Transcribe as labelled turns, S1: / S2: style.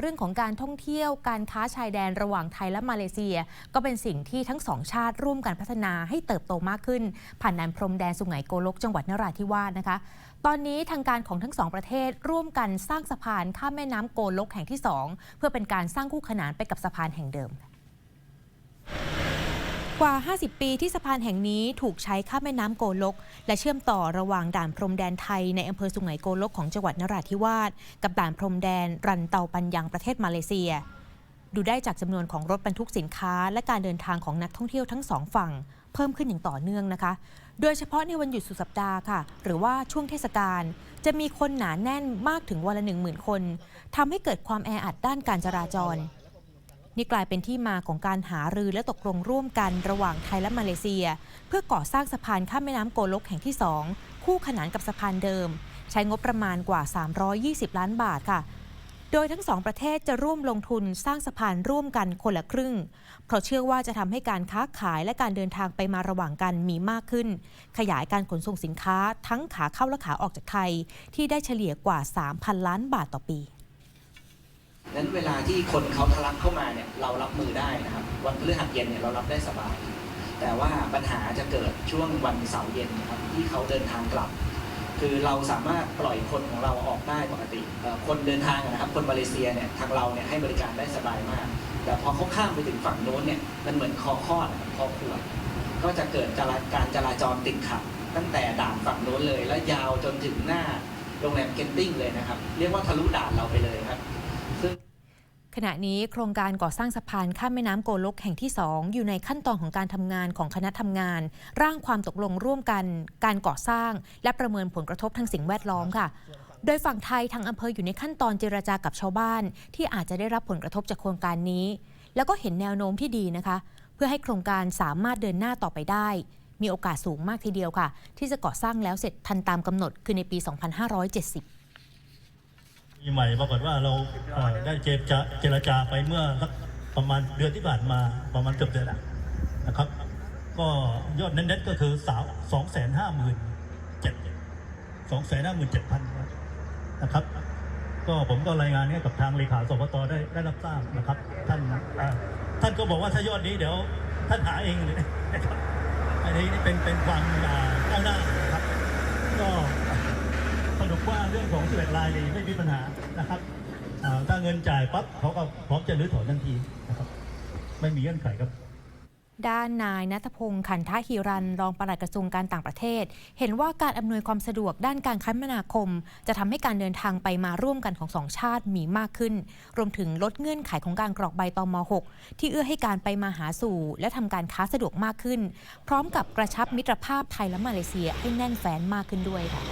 S1: เรื่องของการท่องเที่ยวการค้าชายแดนระหว่างไทยและมาเลเซีย ก็เป็นสิ่งที่ทั้งสองชาติร่วมกันพัฒนาให้เติบโตมากขึ้น ผ่านแดนพรมแดนสุไหงโกลกจังหวัดนราธิวาสนะคะ ตอนนี้ทางการของทั้งสองประเทศร่วมกันสร้างสะพานข้ามแม่น้ำโกลกแห่งที่ 2 เพื่อเป็นการสร้างคู่ขนานไปกับสะพานแห่งเดิม กว่า 50 ปีที่สะพานแห่งนี้ถูกใช้ข้ามแม่น้ำโกลก และเชื่อมต่อระหว่างด่านพรมแดนไทยในอำเภอสุไหงโกลกของจังหวัดนราธิวาสกับด่านพรมแดนรันเตาปันยังประเทศมาเลเซีย ดูได้จากจำนวนของรถบรรทุกสินค้า และการเดินทางของนักท่องเที่ยวทั้งสองฝั่ง เพิ่มขึ้นอย่างต่อเนื่องนะคะ โดยเฉพาะในวันหยุดสุดสัปดาห์ค่ะ หรือว่าช่วงเทศกาลจะมีคนหนาแน่นมากถึงวันละหนึ่งหมื่นคนทำให้เกิดความแออัดด้านการจราจร นี่กลายเป็นที่มาของการหารือและตกลงร่วมกันระหว่างไทยและมาเลเซีย เพื่อก่อสร้างสะพานข้ามแม่น้ำโกลกแห่งที่ 2 คู่ขนานกับสะพานเดิม ใช้งบประมาณกว่า 320 ล้านบาทค่ะ โดยทั้งสองประเทศจะร่วมลงทุนสร้างสะพานร่วมกันคนละครึ่ง เพราะเชื่อว่าจะทำให้การค้าขายและการเดินทางไปมาระหว่างกันมีมากขึ้น ขยายการขนส่งสินค้าทั้งขาเข้าและขาออกจากไทย ที่ได้เฉลี่ยกว่า 3,000 ล้านบาทต่อปี
S2: นั้นเวลาที่คนเขาทะลักเข้ามาเนี่ยเรารับมือได้นะครับ วันพฤหัสเย็นเนี่ยเรารับได้สบาย แต่ว่าปัญหาจะเกิดช่วงวันเสาร์เย็นนะครับที่เขาเดินทางกลับ คือเราสามารถปล่อยคนของเราออกได้ปกติ คนเดินทางนะครับคนมาเลเซียเนี่ยทางเราเนี่ยให้บริการได้สบายมาก แต่พอเขาข้ามไปถึงฝั่งโน้นเนี่ยมันเหมือนคอคอดอะคอขวดก็จะเกิดาการจราจรติดขัดตั้งแต่ด่านฝั่งโน้นเลย และยาวจนถึงหน้าโรงแรมเกนติ้งเลยนะครับ เรียกว่าทะลุด่านเราไปเลยครับ ซึ่ง
S1: ขณะนี้โครงการก่อสร้างสะพานข้ามแม่น้ำโกลกแห่งที่ 2 อยู่ในขั้นตอนของการทำงานของคณะทำงาน ร่างความตกลงร่วมกัน การก่อสร้าง และประเมินผลกระทบทางสิ่งแวดล้อมค่ะ โดยฝั่งไทยทางอำเภออยู่ในขั้นตอนเจรจากับชาวบ้าน ที่อาจจะได้รับผลกระทบจากโครงการนี้ แล้วก็เห็นแนวโน้มที่ดีนะคะ เพื่อให้โครงการสามารถเดินหน้าต่อไปได้ มีโอกาสสูงมากทีเดียวค่ะ ที่จะก่อสร้างแล้วเสร็จทันตามกำหนดคือในปี 2570
S3: ปีใหม่ปรากฏว่าเราเอ่อได้เจรจาเจรจาไปเมื่อสักประมาณเดือนที่ผ่านมาประมาณเกือบเดือนอะนะครับ ก็ยอดเน็ตๆก็คือสาวสองแสนห้าหมื่นเจ็ดสองแสนห้าหมื่นเจ็ดพันนะครับ ก็ผมก็รายงานให้กับทางเลขาสปตได้ได้รับทราบนะครับ ท่านอ่อท่านก็บอกว่าถ้ายอดนี้เดี๋ยวท่านหาเองเลยนะครับอันนี้นี่เป็นเป็นความอ่าก้าวหน้านะครับก็ ว่าเรื่องของ11รายนี่ไม่มีปัญหานะครับถ้าเงินจ่ายปั๊บเขาก็พร้อมจะรื้อถอนทันทีนะครับ ไม่มีเงื่อนไขครับ
S1: ด้านนายนัทพงศ์ขันทะฮิรัน รองปลัดกระทรวงการต่างประเทศ เห็นว่าการอำนวยความสะดวกด้านการคมนาคม จะทำให้การเดินทางไปมาร่วมกันของสองชาติมีมากขึ้น รวมถึงลดเงื่อนไขของการกรอกใบตอม6ที่เอื้อให้การไปมาหาสู่ และทำการค้าสะดวกมากขึ้น พร้อมกับกระชับมิตรภาพไทยและมาเลเซียให้แน่นแฟ้นมากขึ้นด้วยค่ะ